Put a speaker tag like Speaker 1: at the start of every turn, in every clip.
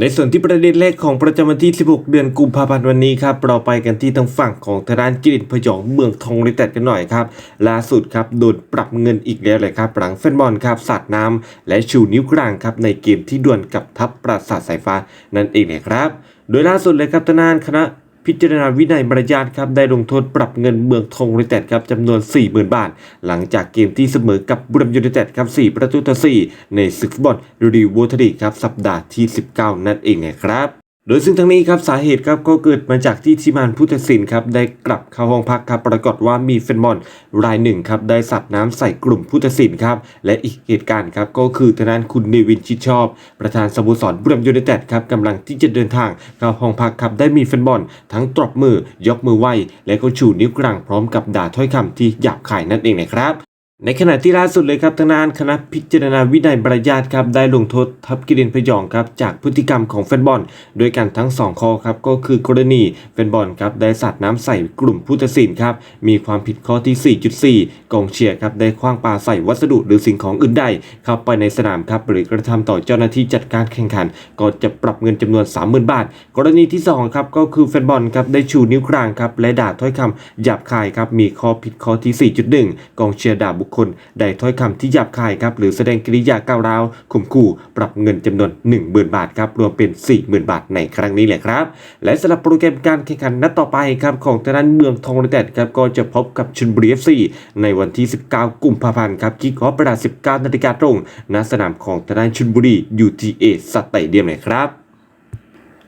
Speaker 1: ในส่วนที่ประเด็นแรกของประจำวันที่ 16 เดือนกุมภาพันธ์วันนี้ครับเราไปกันที่ทางฝั่งของทางด้านกิรินพยองเมืองทองริเต็ดกันหน่อยครับล่าสุดครับโดนปรับเงินอีกแล้วเลยครับหลังแฟนบอลครับสาดน้ำและชูนิ้วกลางครับในเกมที่ดวลกับทัพปราสาทสายฟ้านั่นเองนะครับ โดยล่าสุดเลยครับทนานคณะ พิจารณาวินัยมารยาทครับได้ลงโทษปรับเงินเมืองทองยูไนเต็ดครับจำนวน 40,000 บาท หลังจากเกมที่เสมอกับบุรีรัมย์ยูไนเต็ดครับ 4 ประตูต่อ 4 ในศึกฟุตบอลรีวิวทลีครับสัปดาห์ที่ 19 นั่นเองนะครับ โดยซึ่งทั้งนี้ครับสาเหตุครับก็เกิดมาจากที่ทีมานผู้ตัดสินครับได้กลับเข้าห้องพักครับปรากฏว่ามีแฟนบอลรายหนึ่งครับได้สัดน้ำใส่กลุ่มผู้ตัดสินครับและอีกเหตุการณ์ครับก็คือทางด้านคุณเนวินชิดชอบ ประธานสโมสรบุรีรัมย์ยูไนเต็ดครับกำลังที่จะเดินทางเข้าห้องพักครับได้มีแฟนบอลทั้งตบมือยกมือไหวและก็ชูนิ้วกลางพร้อมกับด่าถ้อยคำที่หยาบคายนั่นเองนะครับ ในขณะที่ล่าสุดเลยครับทางด้านคณะพิจารณาวินัยบรรยาทครับได้ลงโทษทัพกิรินพยองครับจากพฤติกรรมของแฟนบอลโดยกันทั้ง 2 ข้อครับก็คือกรณีแฟนบอลครับได้สาดน้ำใส่กลุ่มผู้ตัดสินครับมีความผิดข้อที่ 4.4 กองเชียร์ครับได้คว้างปาใส่วัสดุหรือสิ่งของอื่นใดเข้าไปในสนามครับหรือกระทำต่อเจ้าหน้าที่จัดการแข่งขัน ก็จะปรับเงินจำนวน 30,000 บาท กรณีที่2ครับก็คือแฟนบอลครับได้ชูนิ้วกลางครับและด่าถ้อยคำหยาบคายครับมีข้อผิดข้อที่ 4.1 กองเชียร์ด่าบุคคลใดถ้อยคำที่หยาบคายครับหรือแสดงกริยาก้าวร้าวข่มขู่ปรับเงินจำนวน 10,000 บาทครับรวมเป็น 40,000 บาทในครั้งนี้แหละครับ และสำหรับโปรแกรมการแข่งขันนัดต่อไปครับของทางด้านเมืองทองยูไนเต็ดครับก็จะพบกับชลบุรีเอฟซีในวันที่ 19 กุมภาพันธ์ครับคิกออฟเวลา19นาฬิกาตรงณสนามของทางด้านชลบุรี UTA สเตเดียมเลยครับ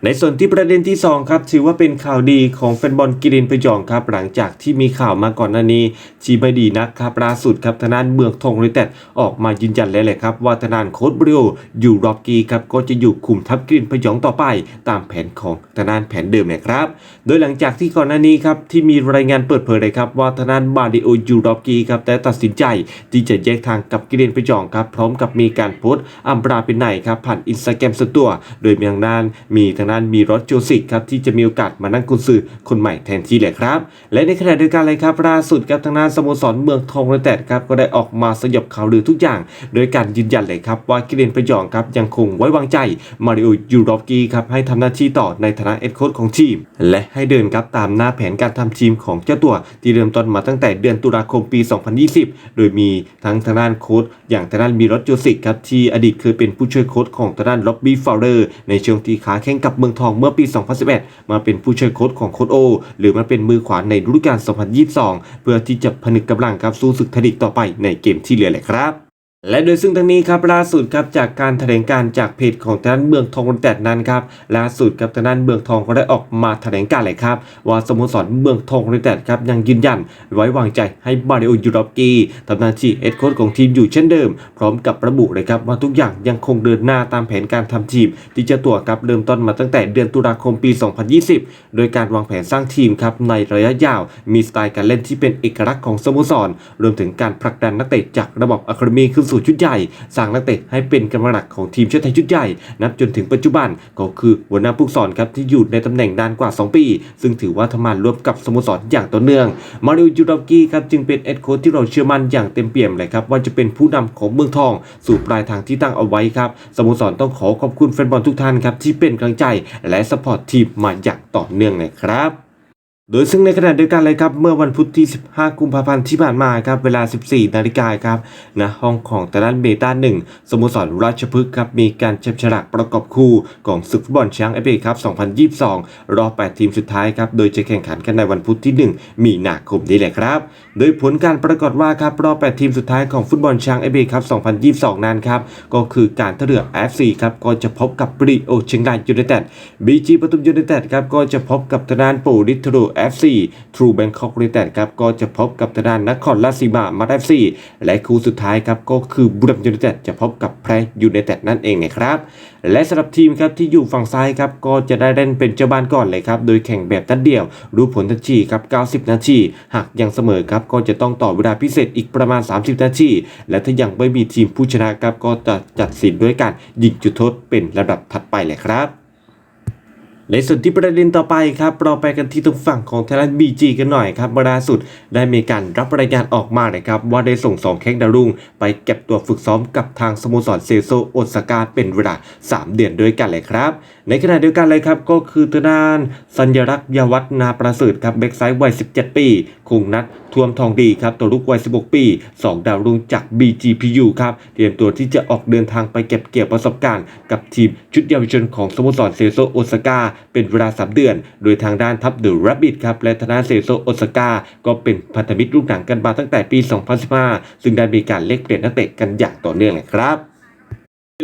Speaker 1: ในส่วนที่ประเด็นที่ 2 ครับ ถือว่าเป็นข่าวดีของแฟนบอลกิรินพยองครับ หลังจากที่มีข่าวมาก่อนหน้านี้ที่ไม่ดีนะครับล่าสุดครับทางด้านเมืองทองยูไนเต็ดออกมายืนยันแล้วแหละครับ ว่าทางด้านโค้ชบริโอยู่รอบกีครับก็จะอยู่คุมทัพกิรินพยองต่อไป ตามแผนของทางด้านแผนเดิมนะครับ โดยหลังจากที่ก่อนหน้านี้ครับที่มีรายงานเปิดเผยเลยครับว่าทางด้านบาดิโอยูรอบกีครับได้ตัดสินใจที่จะแยกทางกับกิรินพยองครับพร้อมกับมีการโพสต์อัมปราเป็นไหนครับผ่านอินสตาแกรมส่วนตัว โดยเมีทางด้านมีทางด้นมีรถโจซิกครับที่จะมีโอกาสมานั่งกุญซือคนใหม่แทนที่เลยครับ และในขณะเดียวกันเลยครับล่าสุดครับทางด้านสโมสรเมืองทองยูไนเต็ดครับก็ได้ออกมาสยบข่าวลือทุกอย่าง โดยการยืนยันเลยครับว่ากิเลนพยองครับยังคงไว้วางใจมาริโอยูโรฟกีครับให้ทำหน้าที่ต่อในฐานะเอ็ดโค้ชของทีม และให้เดินครับตามหน้าแผนการทำทีมของเจ้าตัวที่เริ่มต้นมาตั้งแต่เดือนตุลาคมปี 2020 โดยมีทั้งทางด้านโค้ชอย่างทางด้านมีรถโจซิกครับที่อดีตเคยเป็นผู้ช่วยโค้ชของทางด้านล็อบบี้ฟาวเลอร์ในช่วงที่ขาแข่งกับเมืองทองเมื่อปี 2011 มาเป็นผู้ช่วยโค้ชของโค้ชโอ หรือมาเป็นมือขวาในฤดูกาล 2022 เพื่อที่จะผนึกกำลังครับสู้ศึกไทยลีกต่อไปในเกมที่เหลือเลยครับ และโดยซึ่งทั้งนี้ครับล่าสุดครับจากการแถลงการจากเพจของทางด้านเมืองทองยูไนเต็ดนั้นครับล่าสุดครับทางด้านเมืองทองก็ได้ออกมาแถลงการเลยครับว่าสโมสรเมืองทองยูไนเต็ดครับยังยืนยัน ไว้วางใจให้มาริโอยูรอฟกีทำหน้าที่เอ็ดโค้ชของทีมอยู่เช่นเดิม พร้อมกับระบุเลยครับว่าทุกอย่างยังคงเดินหน้าตามแผนการทำทีม ที่จะตัวครับเริ่มต้นมาตั้งแต่เดือนตุลาคมปี 2020 โดยการวางแผนสร้างทีมครับในระยะยาว มีสไตล์การเล่นที่เป็นเอกลักษณ์ของสโมสรรวมถึงการผลักดันนักเตะจากระบบอะคาเดมีขึ้นสู่ชุดใหญ่ สร้างนักเตะให้เป็นกำลังหลักของทีมชาติไทยชุดใหญ่ นับจนถึงปัจจุบันก็คือหัวหน้าผู้สอนครับที่อยู่ในตำแหน่งนานกว่า 2 ปี ซึ่งถือว่าทำงานร่วมกับสโมสรอย่างต่อเนื่อง มาริโอยูรอกี้ครับจึงเป็นเอ็ดโค้ชที่เราเชื่อมั่นอย่างเต็มเปี่ยมเลยครับว่าจะเป็นผู้นำของเมืองทอง สู่ปลายทางที่ตั้งเอาไว้ครับสโมสรต้องขอขอบคุณแฟนบอลทุกท่านครับที่เป็นกำลังใจและสปอร์ตทีมมาอย่างต่อเนื่องเลยครับ โดยซึ่งในขณะเดียวกันเลยครับ เมื่อวันพุธที่ 15 กุมภาพันธ์ที่ผ่านมาครับ เวลา 14 นาฬิกาครับณห้องของตะด้านเบต้าหนึ่งสโมสรราชพฤกษ์ครับ มีการจับฉลากประกอบคู่ของศึกฟุตบอลช้างเอฟเอครับ 2022 รอบ 8 ทีมสุดท้ายครับ โดยจะแข่งขันกันในวันพุธที่ 1 มีนาคมนี้แหละครับ โดยผลการปรากฏว่าครับ รอบ 8 ทีมสุดท้ายของฟุตบอลช้างเอฟเอครับ 2022 นั้นครับ ก็คือการท่าเรือ FC ครับ ก็จะพบกับปริโอเชียงรายยูไนเต็ดบีจีปทุมยูไนเต็ดครับ ก็จะพบกับทางด้านปูริทโร FC ทรูแบงคอกยูไนเต็ดครับก็จะพบกับทางด้านนครราชสีมามาเอฟซีและคู่สุดท้ายครับก็คือบุรีรัมย์ยูไนเต็ดจะพบกับแพร่ยูไนเต็ดนั่นเองนะครับและสำหรับทีมครับที่อยู่ฝั่งซ้ายครับก็จะได้เล่นเป็นเจ้าบ้านก่อนเลยครับโดยแข่งแบบนัดเดียวรู้ผลทันทีครับ 90 นาที หากยังเสมอครับก็จะต้องต่อเวลาพิเศษอีกประมาณ 30 นาที และถ้ายังไม่มีทีมผู้ชนะครับก็จะจัดสินด้วยการยิงจุดโทษเป็นระดับถัดไปเลยครับ ในส่วนที่ประเด็นต่อไปครับ เราไปกันที่ตรงฝั่งของไทยแลนด์บีจีกันหน่อยครับล่าสุดได้มีการรับรายงานออกมานะครับ ว่าได้ส่งสองแข้งดาวรุ่ง ไปเก็บตัวฝึกซ้อมกับทางสโมสรเซโซโอซาก้าเป็นเวลา 3 เดือนด้วยกันเลยครับ ในขณะเดียวกันเลยครับ ก็คือทางด้านสัญลักษ์ยาวัฒนาประเสริฐครับแบ็กไซด์วัย 17 ปีคงนัดทวมทองดีครับตัวลูกวัย 16 ปี 2 ดาวรุ่งจาก BGPU ครับเตรียมตัวที่จะออกเดินทางไปเก็บเกี่ยวประสบการณ์ กับทีมชุดเยาวชนของสโมสรเซโซโอซาก้าเป็นเวลา 3 เดือน โดยทางด้านทัพเดอะรับบิทครับและทางด้านเซโซโอซาก้าก็เป็นพันธมิตรลูกหนังกันมาตั้งแต่ปี 2015 ซึ่งได้มีการเล็กเปลี่ยนนักเตะกันอย่างต่อเนื่องเลยครับ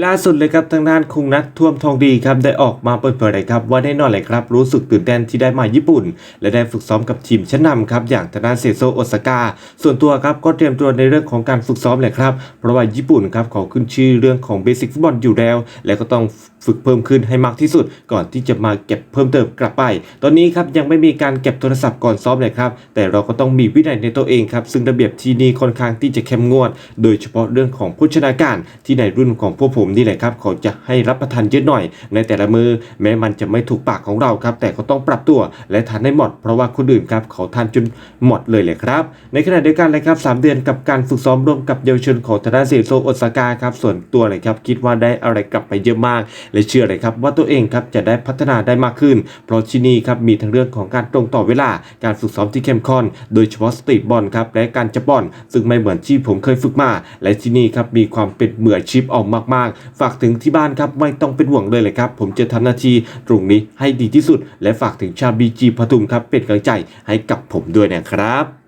Speaker 1: ล่าสุดเลยครับทางด้านคุงนัทท่วมทองดีครับได้ออกมาเปิดเผยเลยครับว่าแน่นอนเลยครับรู้สึกตื่นเต้นที่ได้มาญี่ปุ่น และได้ฝึกซ้อมกับทีมชั้นนำครับอย่างทางด้านเซโซโอซาก้าส่วนตัวครับก็เตรียมตัวในเรื่องของการฝึกซ้อมเลยครับเพราะว่าญี่ปุ่นครับเขาขึ้นชื่อเรื่องของเบสิกฟุตบอลอยู่แล้ว และก็ต้องฝึกเพิ่มขึ้นให้มากที่สุด ก่อนที่จะมาเก็บเพิ่มเติมกลับไป ตอนนี้ครับยังไม่มีการเก็บโทรศัพท์ก่อนซ้อมเลยครับแต่เราก็ต้องมีวินัยในตัวเองครับซึ่งระเบียบที่นี่ค่อนข้างที่จะเข้มงวด โดยเฉพาะเรื่องของโภชนาการที่ในรุ่นของพวกผมนี่แหละครับเขาจะให้รับประทานเยอะหน่อย ในแต่ละมือแม้มันจะไม่ถูกปากของเราครับแต่ก็ต้องปรับตัวและทานให้หมด เพราะว่าคนอื่นครับเขาทานจนหมดเลยเลยครับในขณะเดียวกันเลยครับสามเดือนกับการฝึกซ้อมร่วมกับเยาวชนของทางด้าเซโซโอซาก้าครับส่วนตัวเลยครับคิดว่าได้อะไรกลับไปเยอะมาก และเชื่อเลยครับว่าตัวเองครับจะได้พัฒนาได้มากขึ้น เพราะที่นี่ครับมีทั้งเรื่องของการตรงต่อเวลาการฝึกซ้อมที่เข้มข้นโดยเฉพาะสตรีทบอลครับและการจับบอลซึ่งไม่เหมือนที่ผมเคยฝึกมา และที่นี่ครับมีความเป็นมืออาชีพออกมากฝากถึงที่บ้านครับไม่ต้องเป็นห่วงเลยเลยครับผมจะทำหน้าที่ตรงนี้ให้ดีที่สุด และฝากถึงชาวบีจีปทุมครับเป็นกำลังใจให้กับผมด้วยนะครับ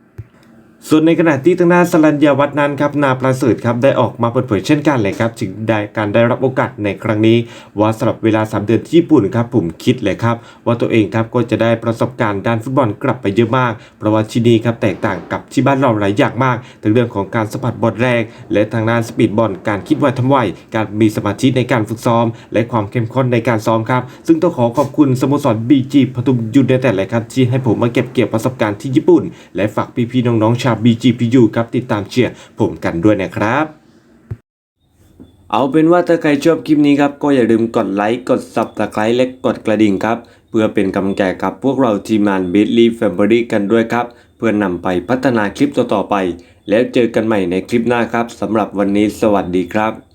Speaker 1: ส่วนในขณะที่ทางด้านสรัญญาวัฒน์นั้นครับนาประเสริฐครับได้ออกมาเปิดเผยเช่นกันเลยครับถึงได้การได้รับโอกาสในครั้งนี้ ว่าสำหรับเวลา 3 เดือนที่ญี่ปุ่นครับผมคิดเลยครับ ว่าตัวเองครับก็จะได้ประสบการณ์ด้านฟุตบอลกลับไปเยอะมาก เพราะว่าที่นี่ครับแตกต่างกับที่บ้านเราหลายอย่างมากทั้งเรื่องของการสัมผัสบอลแรกและทางด้านสปีดบอลการคิดไวทำไวการมีสมาธิในการฝึกซ้อม และความเข้มข้นในการซ้อมครับซึ่งต้องขอขอบคุณสโมสรบีจีปทุมยูไนเต็ดเลยครับที่ให้ผมมาเก็บเกี่ยวประสบการณ์ที่ญี่ปุ่น และฝากพี่ๆน้องๆชาว BGPU ครับติดตามเชียร์ผมกันด้วยนะครับเอาเป็นว่าถ้าใครชอบคลิปนี้ครับก็อย่าลืมกดไลค์กด subscribe และกดกระดิ่งครับ เพื่อเป็นกำลังใจกับพวกเราทีมงาน b i t l y Family กันด้วยครับ เพื่อนำไปพัฒนาคลิปต่อๆไป แล้วเจอกันใหม่ในคลิปหน้าครับสำหรับวันนี้สวัสดีครับ